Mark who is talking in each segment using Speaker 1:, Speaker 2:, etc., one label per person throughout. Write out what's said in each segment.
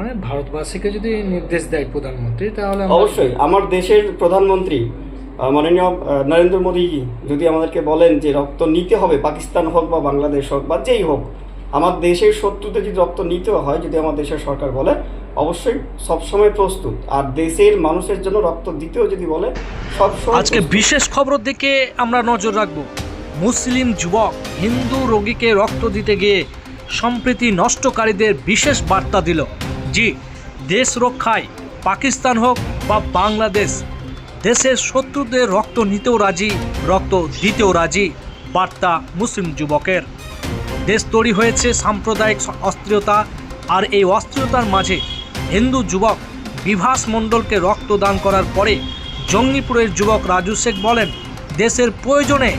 Speaker 1: মানে ভারতবাসীকে যদি নির্দেশ দেয় প্রধানমন্ত্রী তাহলে
Speaker 2: অবশ্যই। আমার দেশের প্রধানমন্ত্রী মাননীয় নরেন্দ্র মোদী যদি আমাদেরকে বলেন যে রক্ত নিতে হবে পাকিস্তান হোক বা বাংলাদেশ হোক বা যেই হোক আমার দেশের শত্রুতে যদি রক্ত নিতে হয় যদি আমার দেশের সরকার বলে অবশ্যই সবসময় প্রস্তুত। আর দেশের মানুষের জন্য রক্ত দিতেও যদি বলে সবসময়
Speaker 3: আজকে বিশেষ খবর দিকে আমরা নজর রাখব। মুসলিম যুবক হিন্দু রোগীকে রক্ত দিতে গিয়ে সম্প্রীতি নষ্টকারীদের বিশেষ বার্তা দিল। জি, দেশ রক্ষায় পাকিস্তান হোক বা বাংলাদেশ, দেশের শত্রুদের রক্ত নিতেও রাজি, রক্ত দিতেও রাজি, বার্তা মুসলিম যুবকের। দেশ তৈরি হয়েছে সাম্প্রদায়িক অস্থিরতা আর এই অস্থিরতার মাঝে হিন্দু যুবক বিভাস মণ্ডলকে রক্তদান করার পরে জঙ্গিপুরের যুবক রাজু শেখ বলেন, দেশের প্রয়োজনে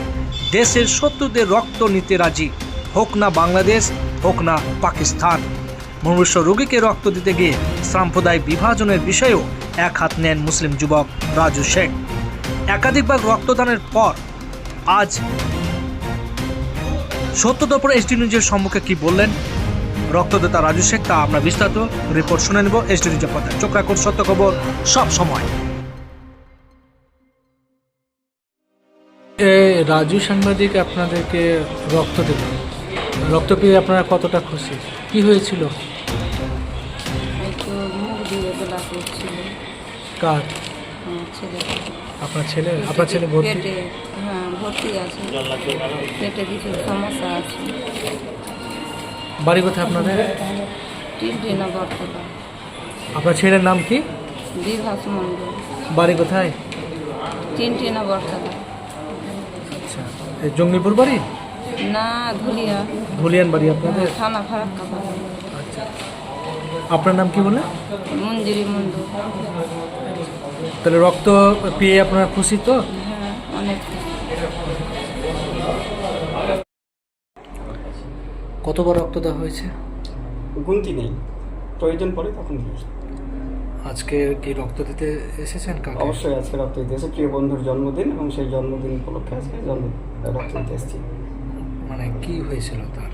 Speaker 3: দেশের শত্রুদের রক্ত নিতে রাজি। হোক না বাংলাদেশ, হোক না পাকিস্তান। মনুষ্য রোগীকে রক্ত দিতে গিয়ে সাম্প্রদায়িক বিভাজনের বিষয়েও এক হাত নেন মুসলিম যুবক রাজু শেখ। একাধিকবার রক্তদানের পর আজ সত্যদপুর এসডি নিউজের সম্মুখে কি বললেন? রক্তদাতা রাজু শেখ, তা আমরা বিস্তারিত রিপোর্ট শুনে নেব এসডি নিউজের পথে। চোখ রাখুন সত্য খবর সব সময়।
Speaker 1: রাজু সাংবাদিক আপনাদেরকে রক্ত দিল রক্ত পেয়ে আপনারা কতটা খুশি? কি হয়েছিল?
Speaker 4: তো মুখ দিয়ে বেলা করছিল।
Speaker 1: কার?
Speaker 4: ছেলে।
Speaker 1: আপনার ছেলে? আপনার ছেলে ভর্তি?
Speaker 4: পেটে হ্যাঁ ভর্তি আছে। পেটে কিছু সমস্যা আছে।
Speaker 1: বাড়ি কোথায় আপনাদের?
Speaker 4: তিনটে না বর্তলা
Speaker 1: আপনার ছেলের নাম কি?
Speaker 4: বিভাস মণ্ডল।
Speaker 1: বাড়ি কোথায়?
Speaker 4: তিনটে না বর্তলা
Speaker 1: আচ্ছা এই জঙ্গিপুর বাড়ি?
Speaker 4: না ধুলিয়া
Speaker 1: ধুলিয়ান বাড়ি আপনাদের
Speaker 4: থানা ফারাক্কা
Speaker 1: আচ্ছা আপনার নাম কি বলে?
Speaker 4: মঞ্জুরি মণ্ডল।
Speaker 1: তাহলে রক্ত পেয়ে আপনার খুশি তো?
Speaker 4: হ্যাঁ অনেক
Speaker 1: কতবার রক্ত দেওয়া হয়েছে?
Speaker 2: গুনতি নেই। প্রয়োজন পড়ে তখন দিই
Speaker 1: আজকে কি রক্ত দিতে এসেছেন কাকে?
Speaker 2: অবশ্যই আজকে রক্ত দিতে এসেছি। প্রিয় বন্ধুর জন্মদিন এবং সেই জন্মদিন উপলক্ষে আজকে জন্ম রক্ত দিতে এসেছি।
Speaker 1: মানে কি হয়েছিল তার?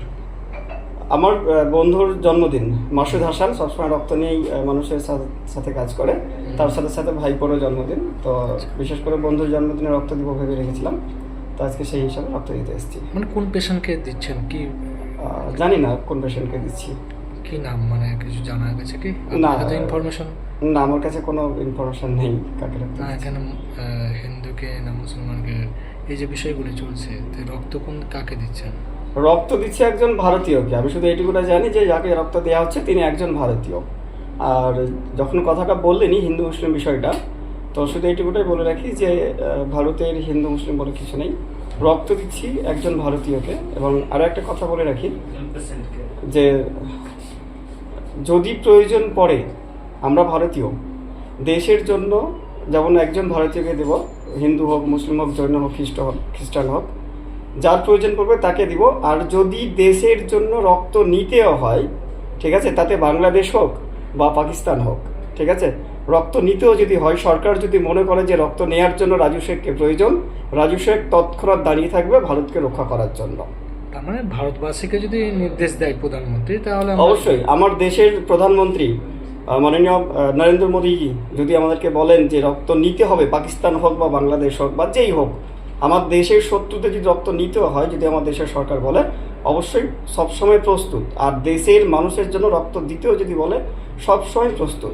Speaker 2: আমার বন্ধুর জন্মদিন। মাসুদ হাসান সবসময় রক্ত নিয়েই মানুষের সাথে কাজ করে। তার সাথে সাথে ভাইপোরও জন্মদিন। তো বিশেষ করে বন্ধুর জন্মদিনে রক্ত দিব ভেবে রেখেছিলাম। তো আজকে সেই হিসাবে রক্ত দিতে এসেছি।
Speaker 1: মানে কোন পেশেন্টকে দিচ্ছেন? কি?
Speaker 2: জানি না কোন পেশেন্টকে দিচ্ছি।
Speaker 1: কি নাম? মানে কিছু জানা গেছে কি?
Speaker 2: না।
Speaker 1: ইনফরমেশন
Speaker 2: না আমার কাছে কোনো ইনফরমেশন নেই কাকে রক্ত
Speaker 1: না এখানে হিন্দুকে না মুসলমানকে এই যে বিষয়গুলি চলছে তো রক্ত কোন কাকে দিচ্ছেন?
Speaker 2: রক্ত দিচ্ছে একজন ভারতীয়কে। আমি শুধু এইটুকুটা জানি যে যাকে রক্ত দেওয়া হচ্ছে তিনি একজন ভারতীয়। আর যখন কথাটা বললেনি হিন্দু মুসলিম বিষয়টা, তো শুধু এইটুকুটাই বলে রাখি যে ভারতের হিন্দু মুসলিম বলে কিছু নেই। রক্ত দিচ্ছি একজন ভারতীয়কে এবং আরও একটা কথা বলে রাখি যে, যদি প্রয়োজন পড়ে আমরা ভারতীয়, দেশের জন্য যেমন একজন ভারতীয়কে দেব, হিন্দু হোক, মুসলিম হোক, জৈন হোক, খ্রিস্ট হোক, খ্রিস্টান হোক যার প্রয়োজন পড়বে তাকে দিব। আর যদি দেশের জন্য রক্ত নিতেও হয় ঠিক আছে তাতে বাংলাদেশ হোক বা পাকিস্তান হোক ঠিক আছে রক্ত নিতেও যদি হয় সরকার যদি মনে করে যে রক্ত নেয়ার জন্য রাজু শেখকে প্রয়োজন রাজু শেখ তৎক্ষণাৎ দাঁড়িয়ে থাকবে ভারতকে রক্ষা করার জন্য।
Speaker 1: তার মানে ভারতবাসীকে যদি নির্দেশ দেয় প্রধানমন্ত্রী তাহলে
Speaker 2: অবশ্যই আমার দেশের প্রধানমন্ত্রী মাননীয় নরেন্দ্র মোদী যদি আমাদেরকে বলেন যে রক্ত নিতে হবে পাকিস্তান হোক বা বাংলাদেশ হোক বা যেই হোক আমার দেশের শত্রুতে যদি রক্ত নিতে হয় যদি আমার দেশের সরকার বলে অবশ্যই সবসময় প্রস্তুত। আর দেশের মানুষের জন্য রক্ত দিতেও যদি বলে সবসময় প্রস্তুত।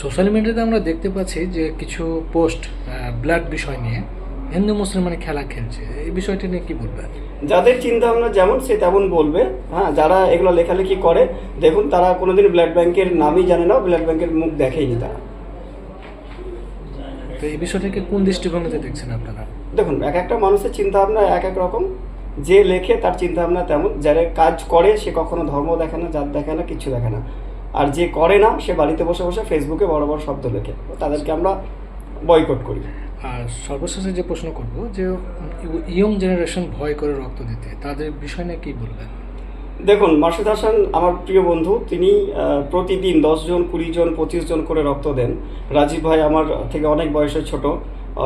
Speaker 1: সোশ্যাল মিডিয়াতে আমরা দেখতে পাচ্ছি যে কিছু পোস্ট ব্লাড বিষয় নিয়ে হিন্দু মুসলমানে খেলা খেলছে। এই বিষয়টি নিয়ে কি বলবেন
Speaker 2: যাদের চিন্তা ভাবনা যেমন সে তেমন বলবে। হ্যাঁ যারা এগুলো লেখালেখি করে দেখুন তারা কোনোদিন ব্লাড ব্যাংকের নামই জানে না ব্লাড ব্যাংকের মুখ দেখেইনি তারা।
Speaker 1: তো এই বিষয়টাকে কোন দৃষ্টিভঙ্গিতে দেখছেন আপনারা?
Speaker 2: দেখুন এক একটা মানুষের চিন্তা ভাবনা এক এক রকম। যে লেখে তার চিন্তা ভাবনা তেমন যারা কাজ করে সে কখনো ধর্ম দেখে না জাত দেখে না কিছু দেখে না। আর যে করে না সে বাড়িতে বসে বসে ফেসবুকে বড় বড় শব্দ লেখে। তাদেরকে আমরা বয়কট করি।
Speaker 1: আর সর্বশেষে যে প্রশ্ন করব যে ইয়ং জেনারেশন ভয় করে রক্ত দিতে তাদের বিষয় নিয়ে কি বলবেন?
Speaker 2: দেখুন মাসুদ হাসান আমার প্রিয় বন্ধু তিনি প্রতিদিন দশজন কুড়ি জন পঁচিশ জন করে রক্ত দেন। রাজীব ভাই আমার থেকে অনেক বয়সে ছোট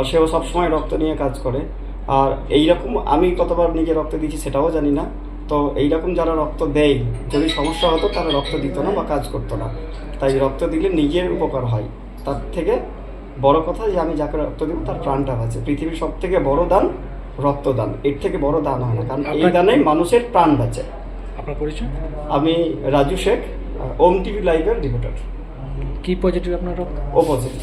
Speaker 2: সেও সবসময় রক্ত নিয়ে কাজ করে। আর এই রকম আমি কতবার নিজে রক্ত দিয়েছি সেটাও জানি না। তো এইরকম যারা রক্ত দেয় যদি সমস্যা হতো তারা রক্ত দিত না বা কাজ করতো না। তাই রক্ত দিলে নিজের উপকার হয়। তার থেকে বড় কথা যে আমি যাকে রক্ত দিব তার প্রাণটা বাঁচে। পৃথিবীর সব থেকে বড় দান রক্তদান। এর থেকে বড় দান হয় না। কারণ এই দানে মানুষের প্রাণ বাঁচে।
Speaker 1: আপনার পরিচয়?
Speaker 2: আমি রাজু শেখ ওম টিভি লাইভের রিপোর্টার
Speaker 1: কি পজিটিভ আপনার
Speaker 2: ও পজিটিভ